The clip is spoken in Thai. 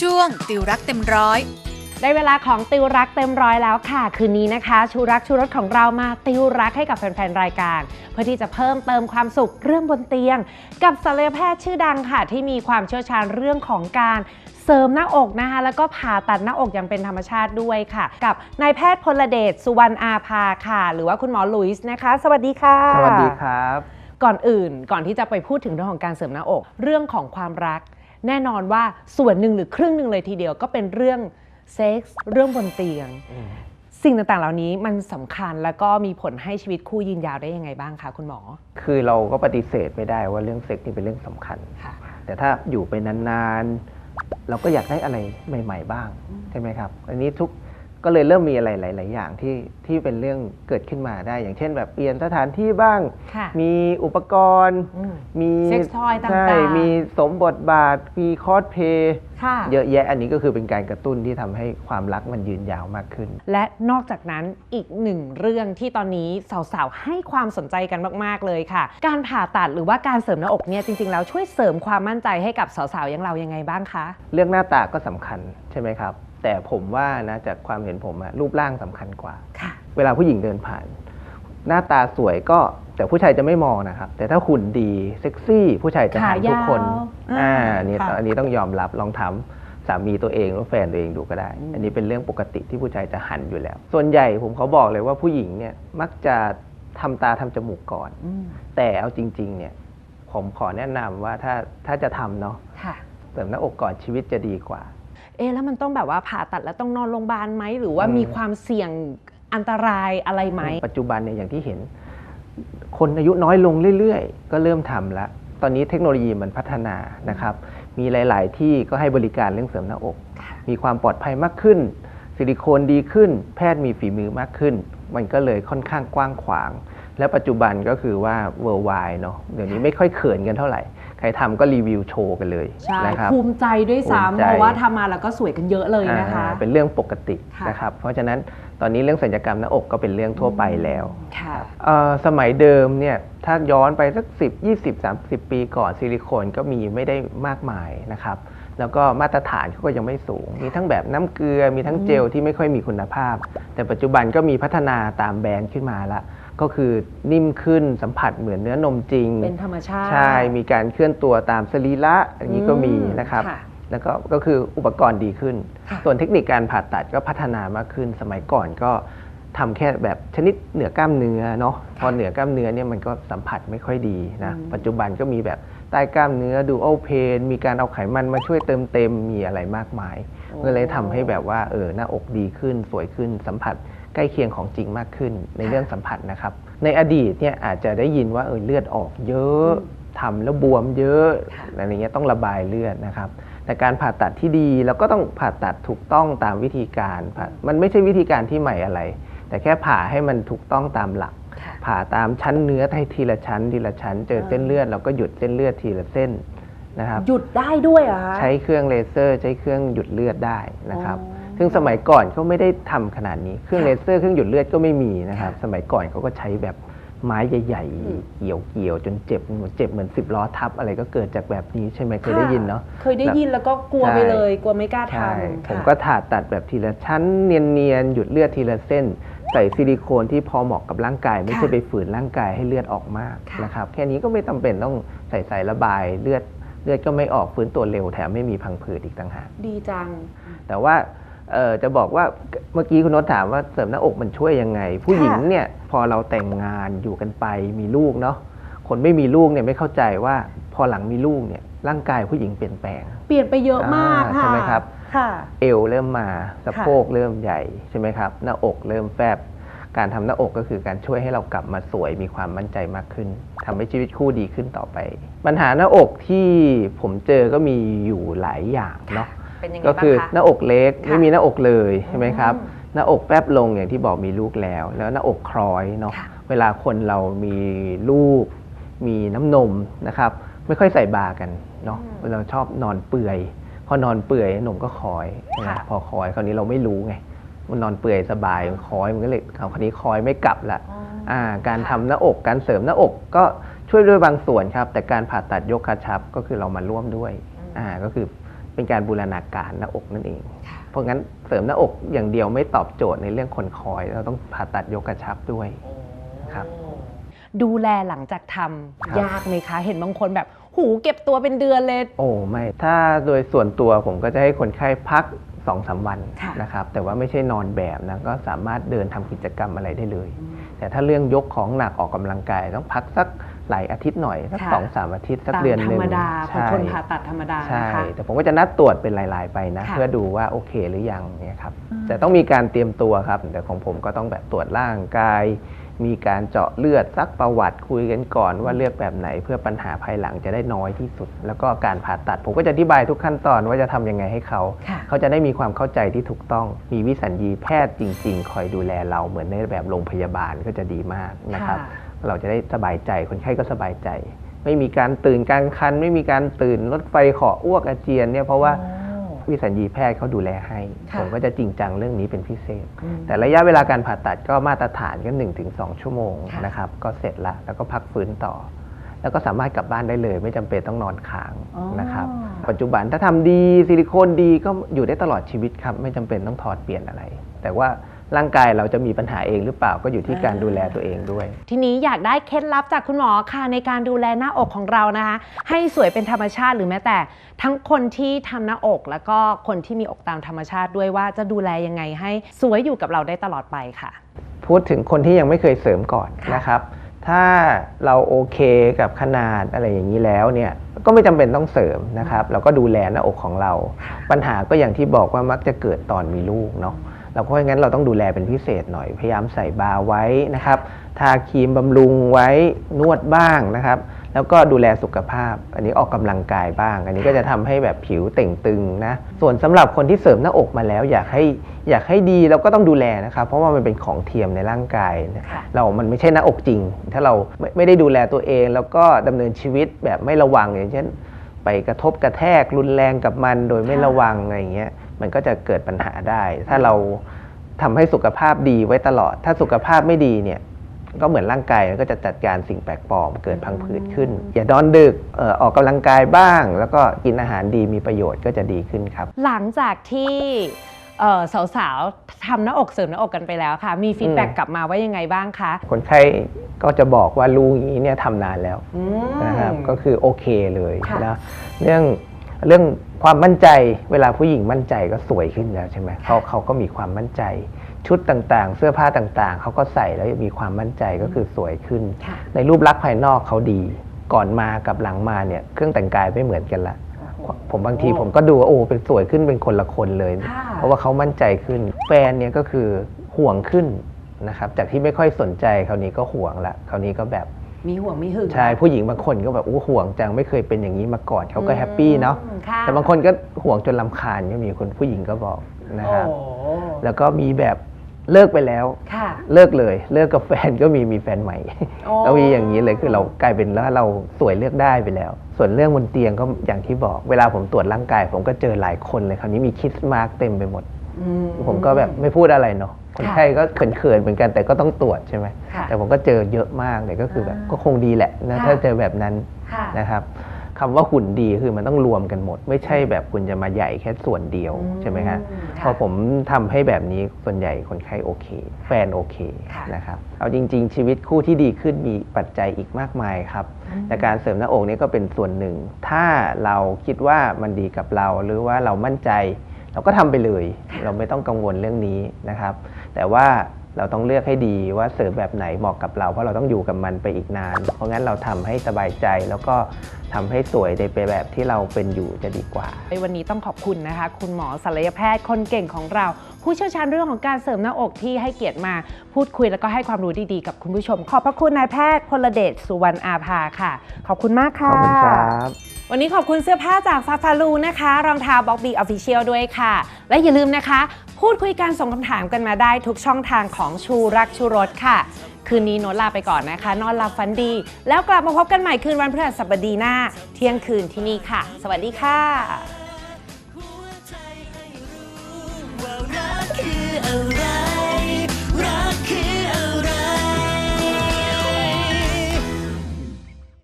ช่วงติวรักเต็มร้อย ได้เวลาของติวรักเต็มร้อยแล้วค่ะ คืนนี้นะคะ ชูรักชูรสของเรามาติวรักให้กับแฟนๆรายการ เพื่อที่จะเพิ่มเติมความสุขเรื่องบนเตียง กับศัลยแพทย์ชื่อดังค่ะ ที่มีความเชี่ยวชาญเรื่องของการเสริมหน้าอกนะคะแล้วก็ผ่าตัดหน้าอกอย่างเป็นธรรมชาติด้วยค่ะ กับนายแพทย์พลเดชสุวรรณอาภาค่ะ หรือว่าคุณหมอหลุยส์นะคะ สวัสดีค่ะ สวัสดีครับ ก่อนอื่นก่อนที่จะไปพูดถึงเรื่องของการเสริมหน้าอก เรื่องของความรัก แน่นอนว่าส่วนหนึ่งหรือครึ่งหนึ่งเลยทีเดียวก็เป็นเรื่องเซ็กส์เรื่องบนเตียง สิ่งต่างๆ เหล่านี้มันสำคัญแล้วก็มีผลให้ชีวิตคู่ยืนยาวได้ยังไงบ้างคะคุณหมอ คือเราก็ปฏิเสธไม่ได้ว่าเรื่องเซ็กนี่เป็นเรื่องสำคัญค่ะแต่ถ้าอยู่ไปนานๆ เราก็อยากได้อะไรใหม่ ๆ บ้างใช่ไหมครับ อันนี้ทุก ก็เลยเริ่มมีอะไรหลาย ๆ อย่างที่ที่เป็นเรื่องเกิดขึ้นมาได้ อย่างเช่น แบบเปลี่ยนสถานที่บ้าง ค่ะมีอุปกรณ์ อืม มี Sex toy ต่างๆ ใช่มีสมบทบาท มีคอสเพย์ ค่ะ เยอะแยะอันนี้ก็คือเป็นการกระตุ้นที่ทำให้ความรักมันยืนยาวมากขึ้น และนอกจากนั้นอีกหนึ่งเรื่องที่ตอนนี้สาวๆ ให้ความสนใจกันมากๆเลยค่ะ การผ่าตัดหรือว่าการเสริมหน้าอกเนี่ยจริงๆ แล้วช่วยเสริมความมั่นใจให้กับสาวๆ อย่างเรายังไงบ้างคะ เรื่องหน้าตาก็สำคัญใช่ไหมครับ แต่ผมว่านะจากความเห็นผมอะรูปร่างสำคัญกว่า ค่ะ เวลาผู้หญิงเดินผ่าน หน้าตาสวยก็แต่ผู้ชายจะไม่มองนะครับ แต่ถ้าหุ่นดีเซ็กซี่ผู้ชายจะหันขายาวทุกคนอ่าอ่านี่ค่ะ อันนี้ต้องยอมรับลองถามสามีตัวเองหรือแฟนตัวเองดูก็ได้ อันนี้เป็นเรื่องปกติที่ผู้ชายจะหันอยู่แล้ว ส่วนใหญ่ผมเขาบอกเลยว่าผู้หญิงเนี่ยมักจะทำตาทำจมูกก่อน อืมแต่เอาจริง ๆ เนี่ย ผมขอแนะนำว่าถ้าถ้าจะทำเนาะค่ะ เสริมหน้าอกก่อนชีวิตจะดีกว่า เอ๊ะแล้วมันต้องแบบว่าผ่าตัดแล้วต้องนอนโรงพยาบาลไหมหรือว่าอืมมีความเสี่ยงอันตรายอะไรไหมปัจจุบันเนี่ยอย่างที่เห็น คนอายุน้อยลงเรื่อยๆ ก็เริ่มทำแล้ว ตอนนี้เทคโนโลยีมันพัฒนานะครับ มีหลาย ๆ ที่ก็ให้บริการเรื่องเสริมหน้าอก มีความปลอดภัยมากขึ้น ซิลิโคนดีขึ้น แพทย์มีฝีมือมากขึ้น มันก็เลยค่อนข้างกว้างขวาง และปัจจุบันก็คือว่า worldwide เนาะเดี๋ยวนี้ไม่ค่อยเขินกันเท่าไหร่ใค รทำก็รีวิวโชว์กันเลยใช่นะครับ ภูมิใจด้วยภูมิซ้ำใจเพราะว่าทำมาแล้วก็สวยกันเยอะเลยนะคะ อ่าเป็นเรื่องปกติค่ะนะครับ เพราะฉะนั้นตอนนี้เรื่องสัญญกรรมหน้าอกก็เป็นเรื่องทั่วไปแล้วค่ะเอ่อสมัยเดิมเนี่ยถ้าย้อนไปสัก 10 20 30 ปีก่อนซิลิโคนก็มีไม่ได้มากมายนะครับ แล้วก็มาตรฐานเขาก็ยังไม่สูง มีทั้งแบบน้ำเกลือมีทั้งเจลที่ไม่ค่อยมีคุณภาพ แต่ปัจจุบันก็มีพัฒนาตามแบรนด์ขึ้นมาละ ก็คือนิ่มขึ้นสัมผัสเหมือนเนื้อนมจริง เป็นธรรมชาติ ใช่ มีการเคลื่อนตัวตามสรีระอย่างนี้ก็มีนะครับค่ะแล้วก็ก็คืออุปกรณ์ดีขึ้นค่ะส่วนเทคนิคการผ่าตัดก็พัฒนามากขึ้น สมัยก่อนก็ทำแค่แบบชนิดเหนือกล้ามเนื้อเนาะพอเหนือกล้ามเนื้อเนี่ยมันก็สัมผัสไม่ค่อยดีนะอืมปัจจุบันก็มีแบบใต้กล้ามเนื้อดูโอเพนมีการเอาไขมันมาช่วยเติมเต็มมีอะไรมากมายก็เลยทำให้แบบว่าเออหน้าอกดีขึ้นสวยขึ้นสัมผัส ใกล้เคียงของจริงมากขึ้นในเรื่องสัมผัสนะครับ ในอดีตเนี่ยอาจจะได้ยินว่าเออเลือดออกเยอะทำแล้วบวมเยอะอะไรเงี้ยต้องระบายเลือดนะครับแต่การผ่าตัดที่ดีเราก็ต้องผ่าตัดถูกต้องตามวิธีการผ่ามันไม่ใช่วิธีการที่ใหม่อะไร แต่แค่ผ่าให้มันถูกต้องตามหลักค่ะผ่าตามชั้นเนื้อให้ทีละชั้น ทีละชั้น เจอเส้นเลือดเราก็หยุดเส้นเลือดทีละเส้นนะครับหยุดได้ด้วยเหรอคะใช้เครื่องเลเซอร์ใช้เครื่องหยุดเลือดได้นะครับอ๋อ ซึ่งสมัยก่อนเขาไม่ได้ทำขนาดนี้ เครื่องค่ะเลเซอร์เครื่องหยุดเลือดก็ไม่มีนะครับค่ะสมัยก่อนเขาก็ใช้แบบไม้ใหญ่อืมๆเกี่ยวเกี่ยวๆจนเจ็บเหมือนเจ็บเหมือนสิบล้อทับอะไรก็เกิดจากแบบนี้ใช่ไหมเคยได้ยินเนาะเคยได้ยินแล้วก็กลัวไปเลยกลัวไม่กล้าทใช่ำผมค่ะก็ผ่าตัดแบบทีละชั้นเนียนๆหยุดเลือดทีละเส้น ใส่ซิลิโคนที่พอเหมาะกับร่างกาย ไม่ใช่ค่ะไปฝืนร่างกายให้เลือดออกมากค่ะนะครับแค่นี้ก็ไม่จำเป็นต้องใส่สายระบายเลือดเลือดก็ไม่ออกฟื้นตัวเร็วแถมไม่มีพังผืดอีกต่างหากดีจัง แต่ว่า เอ่อจะบอกว่าเมื่อกี้คุณโนตถามว่าเสริมหน้าอกมันช่วยยังไง ผู้หญิงเนี่ยพอเราแต่งงานอยู่กันไปมีลูกเนาะคนไม่มีลูกเนี่ยไม่เข้าใจว่าพอหลังมีลูกเนี่ยร่างกายผู้หญิงเปลี่ยนแปลง เปลี่ยนไปเยอะมากอ่าค่ะใช่ไหมครับค่ะเอวเริ่มมาสะโพกเริ่มใหญ่ใช่ไหมครับ หน้าอกเริ่มแฟบการทำหน้าอกก็คือการช่วยให้เรากลับมาสวยมีความมั่นใจมากขึ้นทำให้ชีวิตคู่ดีขึ้นต่อไป ปัญหาหน้าอกที่ผมเจอก็มีอยู่หลายอย่างเนาะ เป็นยังไงก็บ้างคือคะหน้าอกเล็กค่ะไม่มีหน้าอกเลยใช่ไหมครับอืมหน้าอกแฟบลงอย่างที่บอกมีลูกแล้ว แล้วหน้าอกคล้อยเนาะค่ะเวลาคนเรามีลูก มีน้ำนมนะครับ ไม่ค่อยใส่บากันเนาะเราชอบนอนเปื่อยพอนอนเปื่อยนมก็คอยนะพอคอยคราวนี้เราไม่รู้ไงมันนอนเปื่อยสบายมันคอยมันก็เลยคราวนี้คอยไม่กลับละ อ๋ออ่าการทำหน้าอกการเสริมหน้าอกก็ช่วยด้วยบางส่วนครับ แต่การผ่าตัดยกกระชับก็คือเรามาร่วมด้วยอ่าก็คือ เป็นการบูรณาการหน้าอกนั่นเองค่ะเพราะงั้นเสริมหน้าอกอย่างเดียวไม่ตอบโจทย์ในเรื่องคนคอย เราต้องผ่าตัดยกกระชับด้วยครับดูแลหลังจากทำครับยากไหมคะ เห็นบางคนแบบหูเก็บตัวเป็นเดือนเลย โอ้ไม่ ถ้าโดยส่วนตัวผมก็จะให้คนไข้พัก2อสวันค่ะนะครับ แต่ว่าไม่ใช่นอนแบบนะ ก็สามารถเดินทำกิจกรรมอะไรได้เลย แต่ถ้าเรื่องยกของหนักออกกำลังกายต้องพักสัก หลายอาทิตย์หน่อยสักค่ะสองสามอาทิตย์สักตามเดือนธหรนึ่งรมดาของใช่คนผ่าตัดธรรมดาใช่นะคะแต่ผมก็จะนัดตรวจเป็นรายๆไปนะค่ะเพื่อดูว่าโอเคหรือยังเนี่ยครับอืมแต่ต้องมีการเตรียมตัวครับ แต่ของผมก็ต้องแบบตรวจร่างกาย มีการเจาะเลือดซักประวัติคุยกันก่อนว่าเลือกแบบไหน เพื่อปัญหาภายหลังจะได้น้อยที่สุด แล้วก็การผ่าตัดผมก็จะอธิบายทุกขั้นตอนว่าจะทำยังไงให้เขาค่ะเขาจะได้มีความเข้าใจที่ถูกต้อง มีวิสัญญีแพทย์จริง ๆ คอยดูแลเราเหมือนในแบบโรงพยาบาลก็จะดีมากนะครับค่ะ เราจะได้สบายใจ คนไข้ก็สบายใจ ไม่มีการตื่นกลางคัน ไม่มีการตื่นรถไฟขออ้วกอาเจียนเนี่ยเพราะว่าโอ้วิสัญญีแพทย์เขาดูแลให้ค่ะผมก็จะจริงจังเรื่องนี้เป็นพิเศษอืมแต่ระยะเวลาการผ่าตัดก็มาตรฐานก็1-2ถึงชั่วโมงค่ะนะครับ ก็เสร็จละแล้วก็พักฟื้นต่อ แล้วก็สามารถกลับบ้านได้เลย ไม่จำเป็นต้องนอนค้างอ๋อนะครับ ปัจจุบันถ้าทำดีซิลิโคนดีก็อยู่ได้ตลอดชีวิตครับ ไม่จำเป็นต้องถอดเปลี่ยนอะไร แต่ว่า ร่างกายเราจะมีปัญหาเองหรือเปล่าก็อยู่ที่การดูแลตัวเองด้วย ทีนี้อยากได้เคล็ดลับจากคุณหมอค่ะในการดูแลหน้าอกของเรานะคะ ให้สวยเป็นธรรมชาติหรือแม้แต่ ทั้งคนที่ทำหน้าอก แล้วก็คนที่มีอกตามธรรมชาติด้วยว่าจะดูแลยังไงให้สวยอยู่กับเราได้ตลอดไปค่ะ พูดถึงคนที่ยังไม่เคยเสริมก่อนค่ะนะครับ ถ้าเราโอเคกับขนาดอะไรอย่างนี้แล้วเนี่ยก็ไม่จำเป็นต้องเสริมนะครับเราก็ดูแลหน้าอกของเรา ปัญหาก็อย่างที่บอกว่ามักจะเกิดตอนมีลูกเนาะ เราก็เพราะงั้นเราต้องดูแลเป็นพิเศษหน่อย พยายามใส่บาร์ไว้นะครับ ทาครีมบำรุงไว้นวดบ้างนะครับ แล้วก็ดูแลสุขภาพ อันนี้ออกกำลังกายบ้าง อันนี้ก็จะทำให้แบบผิวเต่งตึงนะ ส่วนสำหรับคนที่เสริมหน้าอกมาแล้ว อยากให้อยากให้ดีเราก็ต้องดูแลนะครับ เพราะว่ามันเป็นของเทียมในร่างกายนะค่ะเรา มันไม่ใช่หน้าอกจริง ถ้าเราไม่ไม่ได้ดูแลตัวเอง แล้วก็ดำเนินชีวิตแบบไม่ระวังอย่างเช่น ไปกระทบกระแทกรุนแรงกับมันโดยไม่ค่ะระวังอะไรอย่างเงี้ย มันก็จะเกิดปัญหาได้ ถ้าเราทำให้สุขภาพดีไว้ตลอด ถ้าสุขภาพไม่ดีเนี่ยก็เหมือนร่างกายมันก็จะจัดการสิ่งแปลกปลอมเกิดพังผืดขึ้น อย่านอนดึกเอ่อออกกำลังกายบ้าง แล้วก็กินอาหารดีมีประโยชน์ก็จะดีขึ้นครับ หลังจากที่เอ่อสาวๆทำหน้าอกเสริมหน้าอกกันไปแล้วค่ะ มีฟีดแบ็กอืมกลับมาว่ายังไงบ้างคะ คนไข้ก็จะบอกว่ารู้อย่างนี้เนี่ยทำนานแล้วอืมนะครับก็คือโอเคเลยค่ะนะเรื่องเรื่อง ความมั่นใจ เวลาผู้หญิงมั่นใจก็สวยขึ้นแล้วใช่ไหมเขาเขาก็มีความมั่นใจ ชุดต่างๆ เสื้อผ้าต่างๆ เขาก็ใส่แล้วมีความมั่นใจก็คือสวยขึ้นค่ะในรูปลักษณ์ภายนอกเขาดี ก่อนมากับหลังมาเนี่ยเครื่องแต่งกายไม่เหมือนกันละผมบางทีผมก็ดูว่าโอ้เป็นสวยขึ้นเป็นคนละคนเลยค่ะเพราะว่าเขามั่นใจขึ้น แฟนเนี่ยก็คือห่วงขึ้นนะครับจากที่ไม่ค่อยสนใจคราวนี้ก็ห่วงละคราวนี้ก็แบบ มีห่วงมีหึง ใช่ผู้หญิงบางคนก็แบบอู้ห่วงจังไม่เคยเป็นอย่างนี้มาก่อนเขาก็แฮปปี้เนาะอืมค่ะ แต่บางคนก็ห่วงจนลำคาญก็มีคนผู้หญิงก็บอกนะครับโอ้แล้วก็มีแบบเลิกไปแล้ว ค่ะ เลิกเลย เลิกกับแฟนก็มีมีแฟนใหม่ โอ้แล้วมีอย่างนี้เลยคือเรากลายเป็นแล้วเราสวยเลือกได้ไปแล้ว ส่วนเรื่องบนเตียงก็อย่างที่บอก เวลาผมตรวจร่างกาย ผมก็เจอหลายคนเลยคราวนี้มีคิดมาร์กเต็มไปหมดอื ผมก็แบบไม่พูดอะไรเนาะคนค่ะไข้ก็เขินๆเหมือนกันแต่ก็ต้องตรวจใช่ไหมค่ะแต่ผมก็เจอเยอะมากเลยก็คือแบบอ่าก็คงดีแหละนะค่ะถ้าเจอแบบนั้นค่ะนะครับคำว่าหุ่นดีคือมันต้องรวมกันหมด ไม่ใช่แบบคุณจะมาใหญ่แค่ส่วนเดียวอืมใช่ไหมฮะค่ะพอผมทำให้แบบนี้ส่วนใหญ่คนไข้โอเค แฟนโอเคค่ะนะครับเอาจริง ๆ ชีวิตคู่ที่ดีขึ้นมีปัจจัยอีกมากมายครับอืมแต่การเสริมหน้าอกนี่ก็เป็นส่วนหนึ่ง ถ้าเราคิดว่ามันดีกับเรา หรือว่าเรามั่นใจ เราก็ทำไปเลย เราไม่ต้องกังวลเรื่องนี้นะครับ แต่ว่าเราต้องเลือกให้ดีว่าเสริมแบบไหนเหมาะกับเรา เพราะเราต้องอยู่กับมันไปอีกนาน เพราะงั้นเราทำให้สบายใจแล้วก็ทำให้สวยในไปแบบที่เราเป็นอยู่จะดีกว่าในวันนี้ต้องขอบคุณนะคะ คุณหมอศัลยแพทย์คนเก่งของเรา ผู้เชี่ยวชาญเรื่องของการเสริมหน้าอกที่ให้เกียรติมาพูดคุยแล้วก็ให้ความรู้ดีๆ กับคุณผู้ชม ขอบพระคุณนายแพทย์พลเดชสุวรรณอาภาค่ะ ขอบคุณมากขค่ะอบคุณครับ วันนี้ขอบคุณเสื้อผ้าจากฟาฟาลูนะคะ รองเท้าบ็อกบีออฟฟิเชียลด้วยค่ะ และอย่าลืมนะคะ พูดคุยการส่งคำถามกันมาได้ทุกช่องทางของชูรักชูรสค่ะ คืนนี้โนตลาไปก่อนนะคะ นอนหลับฝันดี แล้วกลับมาพบกันใหม่คืนวันพฤหัสบดีหน้า เที่ยงคืนที่นี่ค่ะ สวัสดีค่ะ